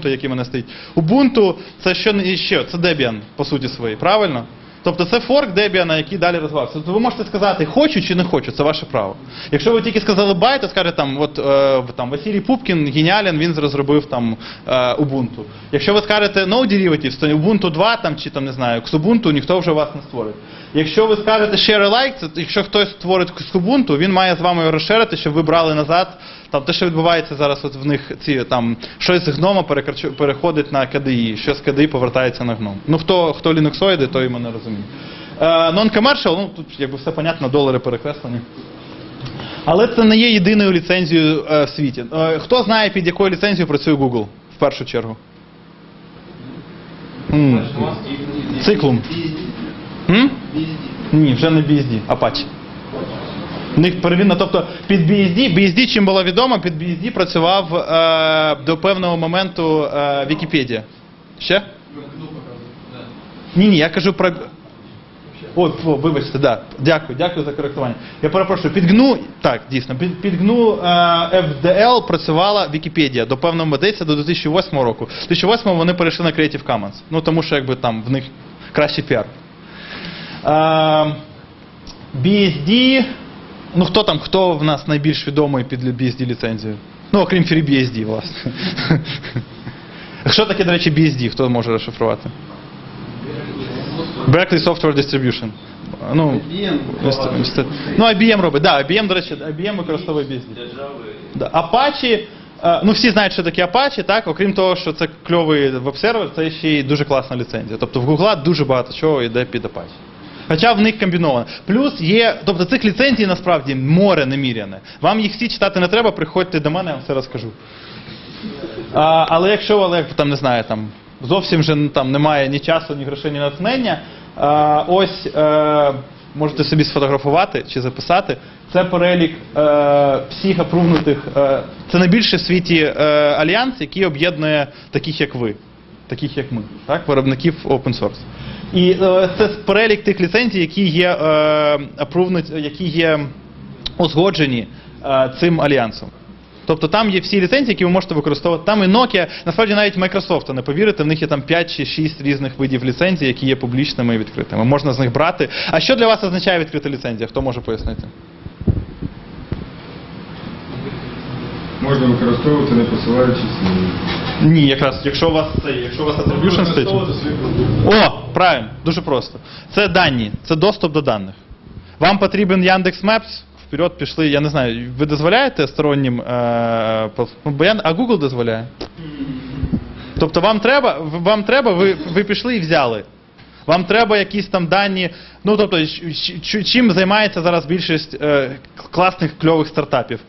Ubuntu, який мене стоїть. Ubuntu це що не ще? Це Debian, по суті своїй, правильно? Тобто це форк Debian, який далі розвивався. Тобто ви можете сказати, хочу чи не хочу, це ваше право. Якщо ви тільки сказали бай, то скажете там, от е, там Василій Пупкін геніален, він розробив там е, Ubuntu. Якщо ви скажете no derivatives, то Ubuntu 2 там чи там не знаю, Xubuntu, ніхто вже вас не створить. Якщо ви скажете share alike, це якщо хтось створить Xubuntu, він має з вами розширити, щоб ви брали назад. Там те, що відбувається зараз, от в них ці там щось з гнома переходить на KDE, що з KDE повертається на гном. Ну хто хто лінуксоїди, той мене розуміє. Е, Non-commercial, ну тут якби все понятно, долари перекреслені. Але це не є єдиною ліцензією е, в світі. Е, хто знає, під якою ліцензією працює Google в першу чергу? Циклум. М? Ні, вже не BSD, Apache. В них первинно, тобто під BSD, BSD, чим було відомо, під BSD працював е, до певного моменту е, Вікіпедія. Ще? Ні, ні, я кажу про. Ой, о, вибачте, да. Дякую, дякую за коректування. Я перепрошую, під GNU, так, дійсно, під, під GNU е, FDL працювала Вікіпедія до певного моменту, до 2008 року. В 2008 вони перейшли на Creative Commons. Ну тому що якби там в них кращий піар. Е, BSD. Ну хто там, хто в нас найбільш відомий під BSD ліцензією? Ну, окрім FreeBSD, власне. Що таке, до речі, BSD? Хто може розшифрувати? Berkeley Software Distribution. Ну, місце- ну, IBM робить. Да, IBM, до речі, IBM використовує BSD. Да. Apache, е, ну всі знають, що таке Apache, так? Окрім того, що це кльовий веб-сервер, це ще й дуже класна ліцензія. Тобто в Google дуже багато чого йде під Apache. Хоча в них комбіновано. Плюс є, тобто цих ліцензій насправді море неміряне. Вам їх всі читати не треба, приходьте до мене, я вам все розкажу. А, але якщо але там не знаю, там зовсім вже там немає ні часу, ні грошей, ні натхнення, а, ось е, можете собі сфотографувати чи записати. Це перелік е, всіх апрувнутих. Е, це найбільший в світі е, альянс, який об'єднує таких, як ви, таких як ми, так, виробників open source. І це перелік тих ліцензій, які є е, які є узгоджені е, цим альянсом. Тобто там є всі ліцензії, які ви можете використовувати. Там і Nokia, насправді навіть Microsoft, не повірите, в них є там 5 чи 6 різних видів ліцензій, які є публічними і відкритими. Можна з них брати. А що для вас означає відкрита ліцензія? Хто може пояснити? Можна використовувати, не посилаючись. Ні, якраз, якщо у вас це, якщо у вас attribution стоїть. О, правильно, дуже просто. Це дані, це доступ до даних. Вам потрібен Яндекс Maps, вперед пішли, я не знаю, ви дозволяєте стороннім, е, ну, бо я- а Google дозволяє. Тобто вам треба, вам треба, ви, ви пішли і взяли. Вам треба якісь там дані. Ну тобто, чим займається зараз більшість е, класних кльових стартапів?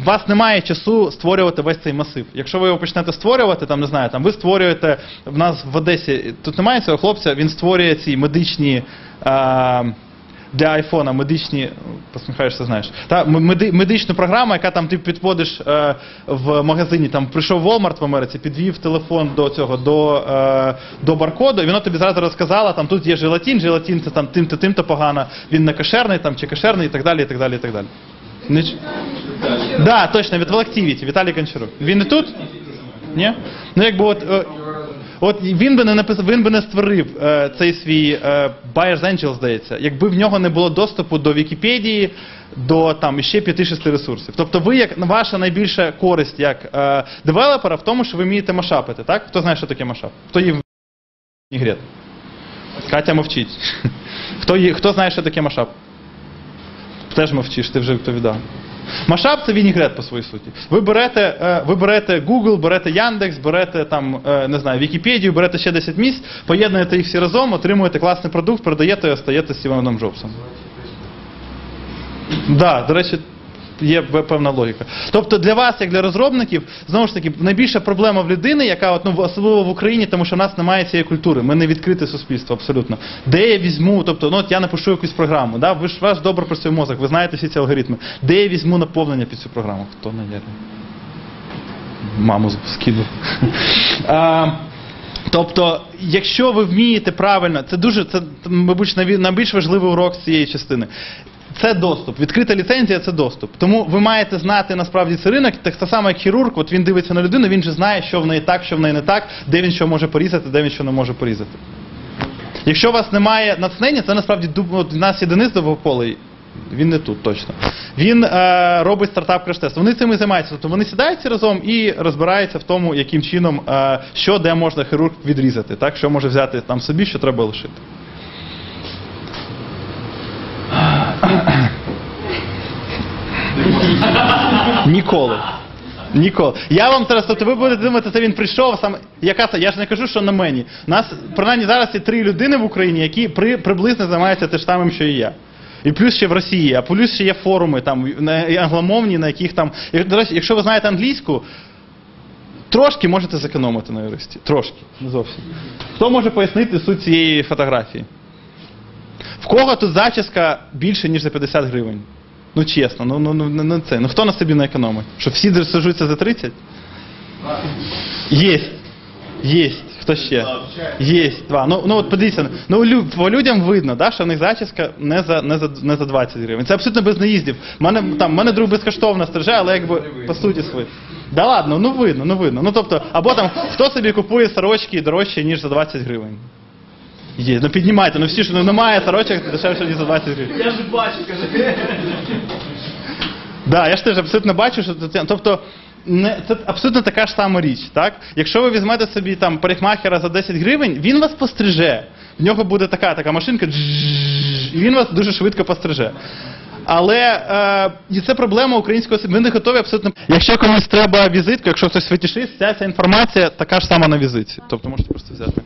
У вас немає часу створювати весь цей масив. Якщо ви його почнете створювати, там не знаю, там ви створюєте в нас в Одесі. Тут немає цього хлопця, він створює ці медичні. Е, для айфона медичні, посміхаєшся, знаєш, та м- меди- медичну програму, яка там ти підводиш е, в магазині, там прийшов Walmart в Америці, підвів телефон до цього, до, е, до баркоду, і воно тобі зразу розказало, там тут є желатин, желатин це там тим-то, тим-то погано, він не кошерний там чи кошерний і так далі, і так далі, і так далі. Не Да, точно, від Activity, Віталій Кончарук. Він не тут? Ні? Ну якби от. е, От він би не написав, він би не створив е, цей свій е, Buyer's Angel, здається, якби в нього не було доступу до Вікіпедії, до там ще 5-6 ресурсів. Тобто, ви як ваша найбільша користь як е, девелопера в тому, що ви вмієте машапити, так? Хто знає, що таке машап? Хто їв ігрет? Катя мовчить. Хто, хто знає, що таке машап? Теж мовчиш, ти вже відповідав. Машап це вінігрет по своїй суті. Ви берете, е, ви берете Google, берете Яндекс, берете там, е, не знаю, Вікіпедію, берете ще 10 місць, поєднуєте їх всі разом, отримуєте класний продукт, продаєте і остаєте Стівеном Джобсом. Да, до речі, є певна логіка. Тобто для вас, як для розробників, знову ж таки, найбільша проблема в людини, яка ну, особливо в Україні, тому що в нас немає цієї культури. Ми не відкрите суспільство абсолютно. Де я візьму, тобто, ну от я напишу якусь програму, да? ви ж ваш добре працює мозок, ви знаєте всі ці алгоритми. Де я візьму наповнення під цю програму? Хто є? Маму скину. А, Тобто, якщо ви вмієте правильно, це дуже це, мабуть, найбільш важливий урок з цієї частини. Це доступ. Відкрита ліцензія це доступ. Тому ви маєте знати насправді цей ринок, так само як хірург, от він дивиться на людину, він же знає, що в неї так, що в неї не так, де він що може порізати, де він що не може порізати. Якщо у вас немає натхнення, це насправді дуб- от у нас є Денис Довгополий, він не тут точно. Він е, робить стартап краш-тест. Вони цим і займаються. Тобто вони сідають всі разом і розбираються в тому, яким чином, е, що де можна хірург відрізати, так? що може взяти там собі, що треба лишити. Ніколи. Ніколи. Я вам зараз, тобто ви будете думати, це він прийшов саме. Яка це? Я ж не кажу, що на мені. Нас принаймні зараз є три людини в Україні, які при, приблизно займаються те ж самим, що і я. І плюс ще в Росії, а плюс ще є форуми там англомовні, на яких там. До речі, якщо ви знаєте англійську, трошки можете зекономити на юристі. Трошки, не зовсім. Хто може пояснити суть цієї фотографії? В кого тут зачіска більше, ніж за 50 гривень? Ну чесно, ну, ну, ну, ну, ну це. Ну хто на собі не економить? Що всі сажуться за 30? Єсть. Єсть. Хто ще? Єсть. Два. Ну, ну от подивіться, ну по людям видно, да, що в них зачіска не за, не, за, не за 20 гривень. Це абсолютно без наїздів. Мене, там, мене друг безкоштовно стриже, але якби по суті свої. Да ладно, ну видно, ну видно. Ну тобто, або там хто собі купує сорочки дорожче, ніж за 20 гривень. Є, ну піднімайте, ну всі ж ну, немає сорочок дешевше, ніж за 20 гривень. Я ж бачу, каже. Да, я ж теж абсолютно бачу, що це. Тобто, не, це абсолютно така ж сама річ. Так? Якщо ви візьмете собі там парикмахера за 10 гривень, він вас постриже. В нього буде така така машинка, і він вас дуже швидко постриже. Але е, і це проблема українського. Ми не готові абсолютно. Якщо комусь треба візитку, якщо хтось ця вся інформація така ж сама на візитці. Тобто можете просто взяти.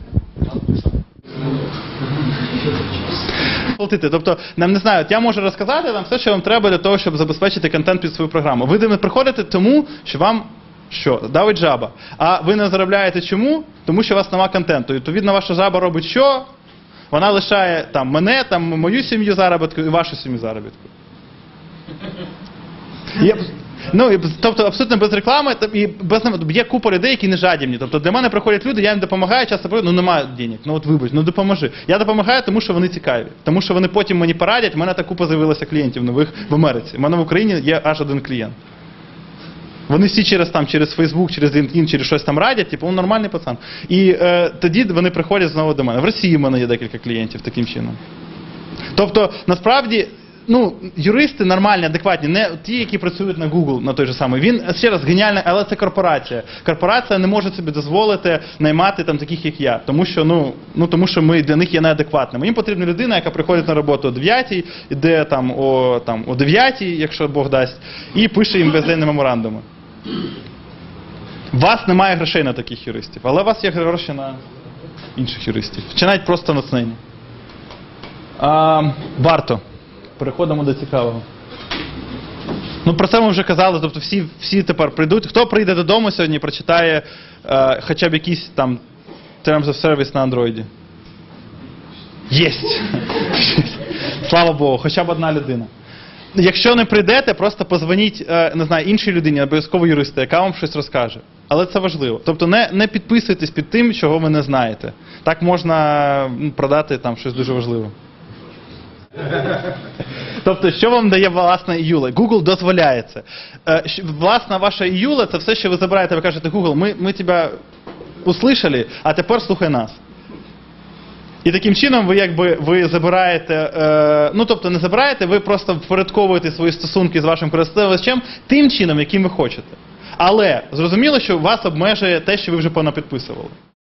Платити. Тобто, нам не знаю, я можу розказати вам все, що вам треба для того, щоб забезпечити контент під свою програму. Ви до приходите тому, що вам що? Давить жаба. А ви не заробляєте чому? Тому що у вас нема контенту. І відповідно ваша жаба робить що? Вона лишає там мене, там мою сім'ю заробітку і вашу сім'ю заробітку. Ну, і, тобто абсолютно без реклами і без є купа людей, які не жадібні. Тобто до мене приходять люди, я їм допомагаю, часто кажу, ну немає денег, ну от вибач, ну допоможи. Я допомагаю, тому що вони цікаві. Тому що вони потім мені порадять, в мене так купа з'явилося клієнтів нових в Америці. У мене в Україні є аж один клієнт. Вони всі через там, через Facebook, через LinkedIn, через щось там радять, типу, он нормальний пацан. І е, тоді вони приходять знову до мене. В Росії в мене є декілька клієнтів таким чином. Тобто, насправді, ну, юристи нормальні, адекватні, не ті, які працюють на Google, на той же самий. Він ще раз геніальний, але це корпорація. Корпорація не може собі дозволити наймати там таких, як я. Тому що, ну, ну тому що ми для них є неадекватними. Їм потрібна людина, яка приходить на роботу о 9, іде там о, там, о 9, якщо Бог дасть, і пише їм безденні меморандуми. У вас немає грошей на таких юристів, але у вас є гроші на інших юристів. Чи навіть просто на цнині. А, варто. Переходимо до цікавого. Ну, про це ми вже казали, тобто всі, всі тепер прийдуть. Хто прийде додому сьогодні прочитає е, хоча б якісь там Terms of Service на андроїді? Єсть! Слава Богу, хоча б одна людина. Якщо не прийдете, просто позвоніть, е, не знаю, іншій людині, обов'язково юристу, яка вам щось розкаже. Але це важливо. Тобто не, не підписуйтесь під тим, чого ви не знаєте. Так можна продати там щось дуже важливе. Тобто, що вам дає власна іюла? Google дозволяє це. Власна ваша іюла це все, що ви забираєте, ви кажете, Google, ми, ми тебе услышали, а тепер слухай нас. І таким чином ви якби ви забираєте, е, ну тобто не забираєте, ви просто впорядковуєте свої стосунки з вашим користувачем тим чином, яким ви хочете. Але зрозуміло, що вас обмежує те, що ви вже понапідписували.